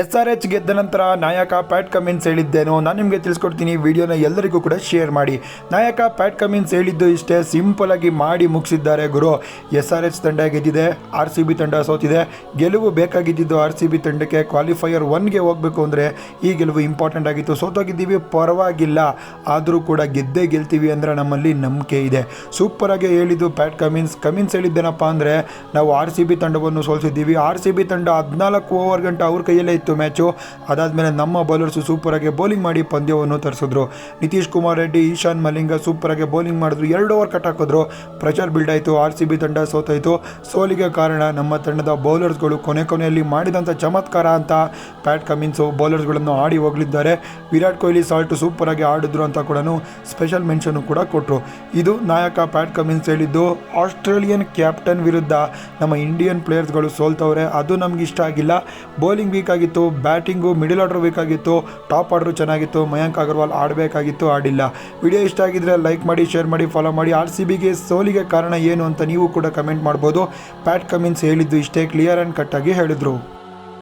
S R H ಗೆದ್ದ ನಂತರ ನಾಯಕ ಪ್ಯಾಟ್ ಕಮಿನ್ಸ್ ಹೇಳಿದ್ದೇನೋ ನಾನು ನಿಮಗೆ ತಿಳಿಸ್ಕೊಡ್ತೀನಿ, ವಿಡಿಯೋನ ಎಲ್ಲರಿಗೂ ಕೂಡ ಶೇರ್ ಮಾಡಿ. ನಾಯಕ ಪ್ಯಾಟ್ ಕಮಿನ್ಸ್ ಹೇಳಿದ್ದು ಇಷ್ಟೇ, ಸಿಂಪಲ್ ಆಗಿ ಮಾಡಿ ಮುಗಿಸಿದ್ದಾರೆ ಗುರು. ಎಸ್ ಆರ್ ಎಚ್ ತಂಡ ಗೆದ್ದಿದೆ, ಆರ್ ಸಿ ಬಿ ತಂಡ ಸೋತಿದೆ. ಗೆಲುವು ಬೇಕಾಗಿದ್ದಿದ್ದು ಆರ್ ಸಿ ಬಿ ತಂಡಕ್ಕೆ ಕ್ವಾಲಿಫೈಯರ್ ಒನ್ಗೆ ಹೋಗಬೇಕು ಅಂದರೆ ಈ ಗೆಲುವು ಇಂಪಾರ್ಟೆಂಟ್ ಆಗಿತ್ತು. ಸೋತೋಗಿದ್ದೀವಿ, ಪರವಾಗಿಲ್ಲ. ಆದರೂ ಕೂಡ ಗೆದ್ದೇ ಗೆಲ್ತೀವಿ ಅಂದರೆ ನಮ್ಮಲ್ಲಿ ನಂಬಿಕೆ ಇದೆ. ಸೂಪರಾಗಿ ಹೇಳಿದ್ದು ಪ್ಯಾಟ್ ಕಮಿನ್ಸ್. ಕಮಿನ್ಸ್ ಹೇಳಿದ್ದೇನಪ್ಪ ಅಂದರೆ, ನಾವು ಆರ್ ಸಿ ಬಿ ತಂಡವನ್ನು ಸೋಲಿಸಿದ್ದೀವಿ. ಆರ್ ಸಿ ಬಿ ತಂಡ ಹದಿನಾಲ್ಕು ಓವರ್ ಗಂಟೆ ಅವ್ರ ಕೈಯಲ್ಲೇ ಇತ್ತು ಮ್ಯಾಚು. ಅದಾದಮೇಲೆ ನಮ್ಮ ಬೌಲರ್ಸು ಸೂಪರಾಗಿ ಬೌಲಿಂಗ್ ಮಾಡಿ ಪಂದ್ಯವನ್ನು ತರಿಸಿದ್ರು. ನಿತೀಶ್ ಕುಮಾರ್ ರೆಡ್ಡಿ, ಈಶಾನ್ ಮಲಿಂಗ ಸೂಪರಾಗಿ ಬೌಲಿಂಗ್ ಮಾಡಿದ್ರು. ಎರಡು ಓವರ್ ಕಟ್ ಹಾಕಿದ್ರು. ಪ್ರೆಷರ್ ಬಿಲ್ಡ್ ಆಯಿತು. ಆರ್ ಸಿ ಬಿ ತಂಡ ಸೋತಾಯಿತು. ಸೋಲಿಗೆ ಕಾರಣ ನಮ್ಮ ತಂಡದ ಬೌಲರ್ಸ್ಗಳು ಕೊನೆ ಕೊನೆಯಲ್ಲಿ ಮಾಡಿದಂಥ ಚಮತ್ಕಾರ ಅಂತ ಪ್ಯಾಟ್ ಕಮಿನ್ಸು ಬೌಲರ್ಸ್ಗಳನ್ನು ಆಡಿ ಹೋಗಲಿದ್ದಾರೆ. ವಿರಾಟ್ ಕೊಹ್ಲಿ ಸಾಲ್ಟು ಸೂಪರಾಗಿ ಆಡಿದ್ರು ಅಂತ ಕೂಡ ಸ್ಪೆಷಲ್ ಮೆನ್ಷನ್ ಕೂಡ ಕೊಟ್ಟರು ಇದು ನಾಯಕ ಪ್ಯಾಟ್ ಕಮಿನ್ಸ್ ಹೇಳಿದ್ದು ಆಸ್ಟ್ರೇಲಿಯನ್ ಕ್ಯಾಪ್ಟನ್ ವಿರುದ್ಧ. ನಮ್ಮ ಇಂಡಿಯನ್ ಪ್ಲೇಯರ್ಸ್ಗಳು ಸೋಲ್ತವ್ರೆ. ಅದು ನಮ್ಗೆ ಇಷ್ಟ ಆಗಿಲ್ಲ. ಬೌಲಿಂಗ್ ವೀಕ್ ಆಗಿತ್ತು ಬ್ಯಾಟಿಂಗು ಮಿಡಿಲ್ ಆರ್ಡರ್ ಬೇಕಾಗಿತ್ತು, ಟಾಪ್ ಆರ್ಡರ್ ಚೆನ್ನಾಗಿತ್ತು, ಮಯಾಂಕ್ ಅಗರ್ವಾಲ್ ಆಡಬೇಕಾಗಿತ್ತು, ಆಡಿಲ್ಲ. ವಿಡಿಯೋ ಇಷ್ಟ ಆಗಿದ್ರೆ ಲೈಕ್ ಮಾಡಿ, ಶೇರ್ ಮಾಡಿ, ಫಾಲೋ ಮಾಡಿ. ಆರ್ ಸಿ ಬಿಗೆ ಸೋಲಿಗೆ ಕಾರಣ ಏನು ಅಂತ ನೀವು ಕೂಡ ಕಮೆಂಟ್ ಮಾಡ್ಬೋದು. ಪ್ಯಾಟ್ ಕಮಿನ್ಸ್ ಹೇಳಿದ್ದು ಇಷ್ಟೇ, ಕ್ಲಿಯರ್ ಆ್ಯಂಡ್ ಕಟ್ಟಾಗಿ ಹೇಳಿದರು.